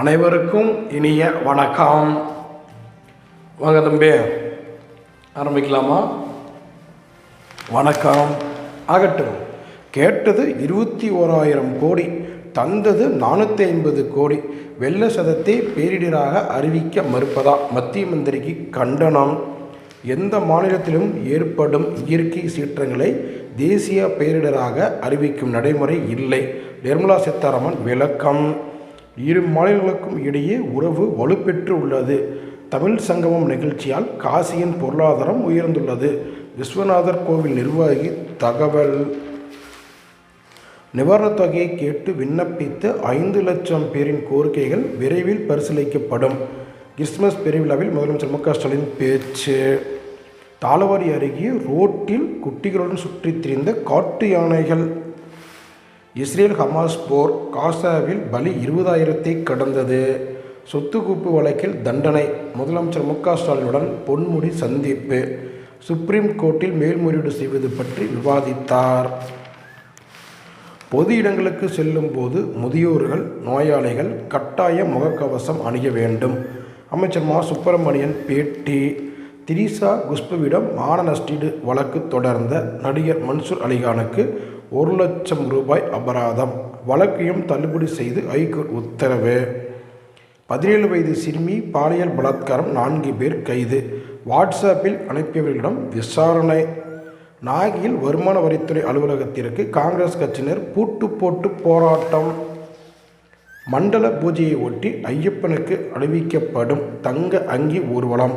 அனைவருக்கும் இனிய வணக்கம். வாங்க தம்பி ஆரம்பிக்கலாமா? வணக்கம். ஆகட்டும். கேட்டது இருபத்தி ஓராயிரம் கோடி தந்தது நானூற்றி ஐம்பது கோடி. வெள்ள சதத்தை பேரிடராக அறிவிக்க மறுப்பதா? மத்திய மந்திரிக்கு கண்டனம். எந்த மாநிலத்திலும் ஏற்படும் இயற்கை சீற்றங்களை தேசிய பேரிடராக அறிவிக்கும் நடைமுறை இல்லை. நிர்மலா சீதாராமன் விளக்கம். இரு மாநிலங்களுக்கும் இடையே உறவு வலுப்பெற்று உள்ளது. தமிழ் சங்கமம் நிகழ்ச்சியால் காசியின் பொருளாதாரம் உயர்ந்துள்ளது. விஸ்வநாதர் கோவில் நிர்வாகி தகவல். நிவாரணத் தொகையை கேட்டு விண்ணப்பித்த ஐந்து லட்சம் பேரின் கோரிக்கைகள் விரைவில் பரிசீலிக்கப்படும். கிறிஸ்துமஸ் பெருவிழாவில் முதலமைச்சர் மு க ஸ்டாலின் பேச்சு. தாளவாரி அருகே ரோட்டில் குட்டிகளுடன் சுற்றித் திரிந்த காட்டு யானைகள். இஸ்ரேல் ஹமாஸ் போர் காசாவில் பலி இருபதாயிரத்தை கடந்தது. சொத்துக்குப்பு வழக்கில் தண்டனை. முதலமைச்சர் மு க ஸ்டாலினுடன் பொன்முடி சந்திப்பு. சுப்ரீம் கோர்ட்டில் மேல்முறையீடு செய்வது பற்றி விவாதித்தார். பொது இடங்களுக்கு செல்லும் போது முதியோர்கள் நோயாளிகள் கட்டாய முகக்கவசம் அணிய வேண்டும். அமைச்சர் மா. சுப்பிரமணியன் பேட்டி. திரிசா குஷ்புவிடம் மான நஷ்டீடு வழக்கு தொடர்ந்த நடிகர் மன்சூர் அலிகானுக்கு ஒரு லட்சம் ரூபாய் அபராதம். வழக்கையும் தள்ளுபடி செய்து ஐகோர்ட் உத்தரவு. பதினேழு வயது சிறுமி பாலியல் பலாத்காரம் நான்கு பேர் கைது. வாட்ஸ்அப்பில் அனுப்பியவர்களிடம் விசாரணை. நாகையில் வருமான வரித்துறை அலுவலகத்திற்கு காங்கிரஸ் கட்சியினர் பூட்டு போட்டு போராட்டம். மண்டல பூஜையை ஒட்டி ஐயப்பனுக்கு அணிவிக்கப்படும் தங்க அங்கி ஊர்வலம்.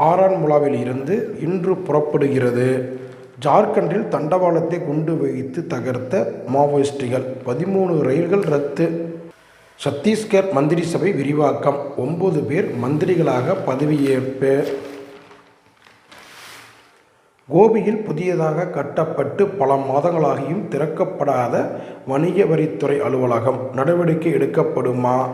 ஆறான்முலாவில் இருந்து இன்று புறப்படுகிறது. ஜார்க்கண்டில் தண்டவாளத்தை குண்டு வைத்து தகர்த்த மாவோயிஸ்டுகள். பதிமூணு ரயில்கள் ரத்து. சத்தீஸ்கர் மந்திரி சபை விரிவாக்கம். ஒன்பது பேர் மந்திரிகளாக பதவியேற்பு. கோபியில் புதியதாக கட்டப்பட்டு பல மாதங்களாகியும் திறக்கப்படாத வணிக வரித்துறை அலுவலகம் நடவடிக்கை எடுக்கப்படுமா?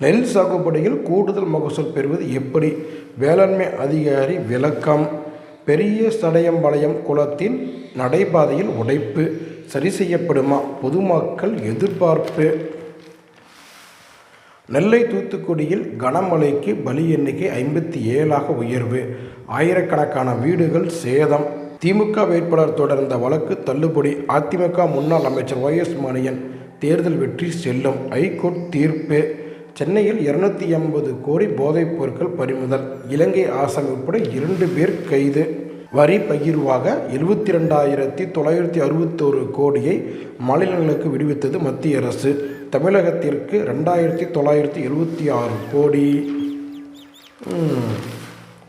நெல் சாகுபடியில் கூடுதல் மகசூல் பெறுவது எப்படி? வேளாண்மை அதிகாரி விளக்கம். பெரிய சடையம்பாளையம் குளத்தின் நடைபாதையில் உடைப்பு சரி செய்யப்படுமா? பொதுமக்கள் எதிர்பார்ப்பு. நெல்லை தூத்துக்குடியில் கனமழைக்கு பலி எண்ணிக்கை ஐம்பத்தி ஏழாக உயர்வு. ஆயிரக்கணக்கான வீடுகள் சேதம். திமுக வேட்பாளர் தொடர்ந்த வழக்கு தள்ளுபடி. அதிமுக முன்னாள் அமைச்சர் ஒய் எஸ் மணியன் தேர்தல் வெற்றி செல்லும். ஐகோர்ட் தீர்ப்பு. சென்னையில் இருநூத்தி எண்பது கோடி போதைப் பொருட்கள் பறிமுதல். இலங்கை ஆசாம் உட்பட இரண்டு பேர் கைது. வரி பகிர்வாக எழுபத்தி ரெண்டாயிரத்தி தொள்ளாயிரத்தி அறுபத்தோரு கோடியை மாநிலங்களுக்கு விடுவித்தது மத்திய அரசு. தமிழகத்திற்கு ரெண்டாயிரத்தி தொள்ளாயிரத்தி எழுபத்தி ஆறு கோடி.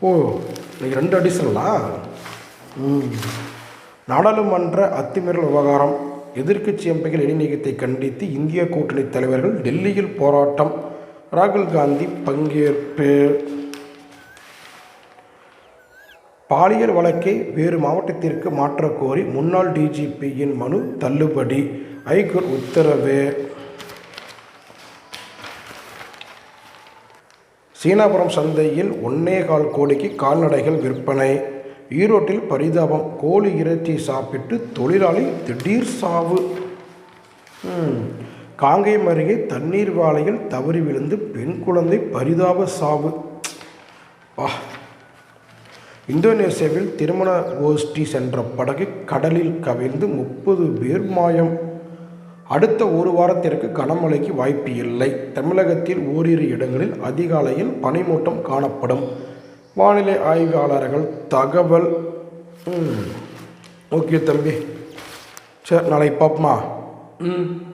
ஓ இன்னைக்கு ரெண்டு அடிஷனலா நாடாளுமன்ற அத்துமீறல் விவகாரம். எதிர்க்கட்சி எம்பிகள் இடைநீக்கத்தை கண்டித்து இந்திய கூட்டணி தலைவர்கள் டெல்லியில் போராட்டம். ராகுல் காந்தி பங்கேற்பு. பாலியல் வழக்கை வேறு மாவட்டத்திற்கு மாற்றக் கோரி முன்னாள் டிஜிபியின் மனு தள்ளுபடி. ஐகோர்ட் உத்தரவு. சீனாபுரம் சந்தையில் ஒன்னே கால் கோடிக்கு கால்நடைகள் விற்பனை. ஈரோட்டில் பரிதாபம் கோழி இறைச்சி சாப்பிட்டு தொழிலாளி திடீர் சாவு. காங்கேயம் அருகே தண்ணீர் வாளையில் தவறி விழுந்து பெண் குழந்தை பரிதாப சாவு. வா. இந்தோனேசியாவில் திருமண கோஷ்டி சென்ற படகு கடலில் கவிழ்ந்து முப்பது பேர் மாயம். அடுத்த ஒரு வாரத்திற்கு கனமழைக்கு வாய்ப்பு இல்லை. தமிழகத்தில் ஓரிரு இடங்களில் அதிகாலையில் பனிமூட்டம் காணப்படும். வானிலை ஆய்வாளர்கள் தகவல். ஓகே தம்பி. சரி நாளைக்கு பார்ப்போமா? ம்.